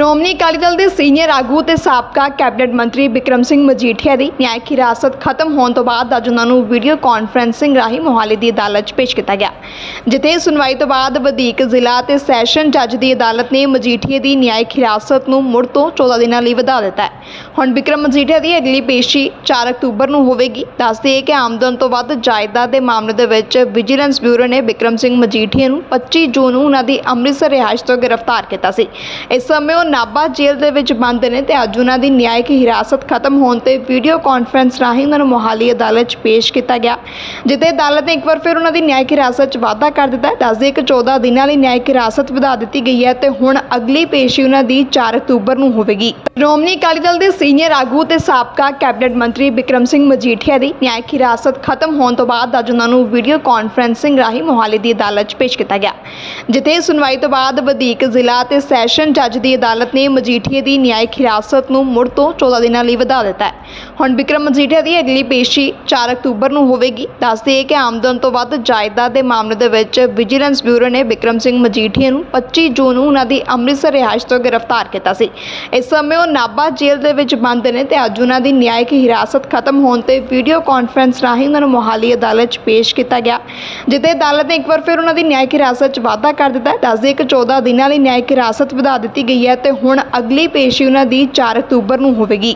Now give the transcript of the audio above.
ਸ਼੍ਰੋਮਣੀ ਅਕਾਲੀ ਦਲ ਦੇ ਸੀਨੀਅਰ ਆਗੂ ਤੇ ਸਾਬਕਾ ਕੈਬਨਿਟ ਮੰਤਰੀ ਬਿਕਰਮ ਸਿੰਘ ਮਜੀਠੀਆ ਦੀ ਨਿਆਇਕ ਹਿਰਾਸਤ ਖਤਮ ਹੋਣ ਤੋਂ ਬਾਅਦ ਅੱਜ ਉਹਨਾਂ ਨੂੰ ਵੀਡੀਓ ਕਾਨਫਰੰਸਿੰਗ ਰਾਹੀਂ ਮੋਹਾਲੀ ਦੀ ਅਦਾਲਤ 'ਚ ਪੇਸ਼ ਕੀਤਾ ਗਿਆ। ਜਿੱਥੇ ਸੁਣਵਾਈ ਤੋਂ ਬਾਅਦ ਵਧੀਕ ਜ਼ਿਲ੍ਹਾ ਤੇ ਸੈਸ਼ਨ ਜੱਜ ਦੀ ਅਦਾਲਤ ਨੇ ਮਜੀਠੀਆ ਦੀ ਨਿਆਇਕ ਹਿਰਾਸਤ ਨੂੰ ਮੁੜ ਤੋਂ 14 ਦਿਨਾਂ ਲਈ ਵਧਾ ਦਿੱਤਾ ਹੈ। ਹੁਣ ਬਿਕਰਮ ਮਜੀਠੀਆ ਦੀ ਅਗਲੀ ਪੇਸ਼ੀ 4 ਅਕਤੂਬਰ ਨੂੰ ਹੋਵੇਗੀ। ਦੱਸਦੇ ਹੈ ਕਿ ਆਮਦਨ ਤੋਂ ਵੱਧ ਜਾਇਦਾਦ ਦੇ ਮਾਮਲੇ ਦੇ ਵਿੱਚ ਵਿਜੀਲੈਂਸ ਬਿਊਰੋ ਨੇ ਬਿਕਰਮ ਸਿੰਘ ਮਜੀਠੀਆ ਨੂੰ 25 ਜੂਨ ਨੂੰ ਉਹਨਾਂ ਦੀ ਅੰਮ੍ਰਿਤਸਰ ਰਿਹਾਇਸ਼ ਤੋਂ ਗ੍ਰਿਫਤਾਰ ਕੀਤਾ ਸੀ। ਇਸ ਸਮੇਂ ਉਹ ਨਾਭਾ ਜੇਲ੍ਹ ਦੇ ਵਿੱਚ ਬੰਦ ਨੇ ਤੇ ਅੱਜ ਉਹਨਾਂ ਦੀ ਨਿਆਇਕ ਹਿਰਾਸਤ ਖਤਮ ਹੋਣ ਤੇ ਵੀਡੀਓ ਕਾਨਫਰੰਸ ਰਾਹੀਂ ਉਹਨਾਂ ਨੂੰ ਮੋਹਾਲੀ ਅਦਾਲਤ 'ਚ ਪੇਸ਼ ਕੀਤਾ ਗਿਆ, ਜਿੱਥੇ ਅਦਾਲਤ ਨੇ ਇੱਕ ਵਾਰ ਫਿਰ ਉਹਨਾਂ ਦੀ ਨਿਆਇਕ ਹਿਰਾਸਤ 'ਚ ਵਾਧਾ ਕਰ ਦਿੱਤਾ ਦੱਸਦੇ ਕਿ 14 ਦਿਨਾਂ ਲਈ ਨਿਆਇਕ ਹਿਰਾਸਤ ਵਧਾ ਦਿੱਤੀ ਗਈ ਹੈ ਤੇ ਹੁਣ ਅਗਲੀ ਪੇਸ਼ੀ ਉਹਨਾਂ ਦੀ 4 ਅਕਤੂਬਰ ਨੂੰ ਹੋਵੇਗੀ। ਸ਼੍ਰੋਮਣੀ ਅਕਾਲੀ ਦਲ ਦੇ ਸੀਨੀਅਰ ਆਗੂ ਤੇ ਸਾਬਕਾ ਕੈਬਨਿਟ ਮੰਤਰੀ ਬਿਕਰਮ ਸਿੰਘ ਮਜੀਠੀਆ ਦੀ ਨਿਆਇਕ ਹਿਰਾਸਤ ਖਤਮ ਹੋਣ ਤੋਂ ਬਾਅਦ ਅੱਜ ਉਹਨਾਂ ਨੂੰ ਵੀਡੀਓ ਕਾਨਫਰੰਸਿੰਗ ਰਾਹੀਂ ਮੋਹਾਲੀ ਦੀ ਅਦਾਲਤ 'ਚ ਪੇਸ਼ ਕੀਤਾ ਗਿਆ, ਜਿੱਥੇ ਸੁਣਵਾਈ ਤੋਂ ਬਾਅਦ ਵਧੀਕ ਜ਼ਿਲ੍ਹਾ ਤੇ ਸੈਸ਼ਨ ਜੱਜ ਦੀ ਅਦਾਲਤ ਅਦਾਲਤ ਨੇ ਮਜੀਠੀਏ ਦੀ ਨਿਆਇਕ ਹਿਰਾਸਤ ਨੂੰ ਮੁੜ ਤੋਂ 14 ਦਿਨਾਂ ਲਈ ਵਧਾ ਦਿੱਤਾ ਹੈ। ਹੁਣ ਬਿਕਰਮ ਮਜੀਠੀਆ ਦੀ ਅਗਲੀ ਪੇਸ਼ੀ 4 ਅਕਤੂਬਰ ਨੂੰ ਹੋਵੇਗੀ। ਦੱਸਦੇ ਹੈ ਕਿ ਆਮਦਨ ਤੋਂ ਵੱਧ ਜਾਇਦਾਦ ਦੇ ਮਾਮਲੇ ਦੇ ਵਿੱਚ ਵਿਜੀਲੈਂਸ ਬਿਊਰੋ ਨੇ ਬਿਕਰਮ ਸਿੰਘ ਮਜੀਠੀਏ ਨੂੰ 25 ਜੂਨ ਨੂੰ ਉਹਨਾਂ ਦੀ ਅੰਮ੍ਰਿਤਸਰ ਰਿਹਾਇਸ਼ ਤੋਂ ਗ੍ਰਿਫਤਾਰ ਕੀਤਾ ਸੀ। ਇਸ ਸਮੇਂ ਉਹ ਨਾਭਾ ਜੇਲ੍ਹ ਦੇ ਵਿੱਚ ਬੰਦ ਨੇ ਤੇ ਅੱਜ ਉਹਨਾਂ ਦੀ ਨਿਆਇਕ ਹਿਰਾਸਤ ਖਤਮ ਹੋਣ ਤੇ ਵੀਡੀਓ ਕਾਨਫਰੰਸ ਰਾਹੀਂ ਉਹਨਾਂ ਨੂੰ ਮੋਹਾਲੀ ਅਦਾਲਤ 'ਚ ਪੇਸ਼ ਕੀਤਾ ਗਿਆ। ਜਿੱਥੇ ਅਦਾਲਤ ਨੇ ਇੱਕ ਵਾਰ ਫਿਰ ਉਹਨਾਂ ਦੀ ਨਿਆਇਕ ਹਿਰਾਸਤ 'ਚ ਵਾਧਾ ਕਰ ਦਿੱਤਾ ਹੈ। ਦੱਸਦੇ ਕਿ 14 ਦਿਨਾਂ ਲਈ ਨਿਆਇਕ ਹਿਰਾਸਤ ਵਧਾ ਦਿੱਤੀ ਗਈ ਹੈ ਤੇ ਹੁਣ ਅਗਲੀ ਪੇਸ਼ੀ ਉਹਨਾਂ ਦੀ 4 ਅਕਤੂਬਰ ਨੂੰ ਹੋਵੇਗੀ।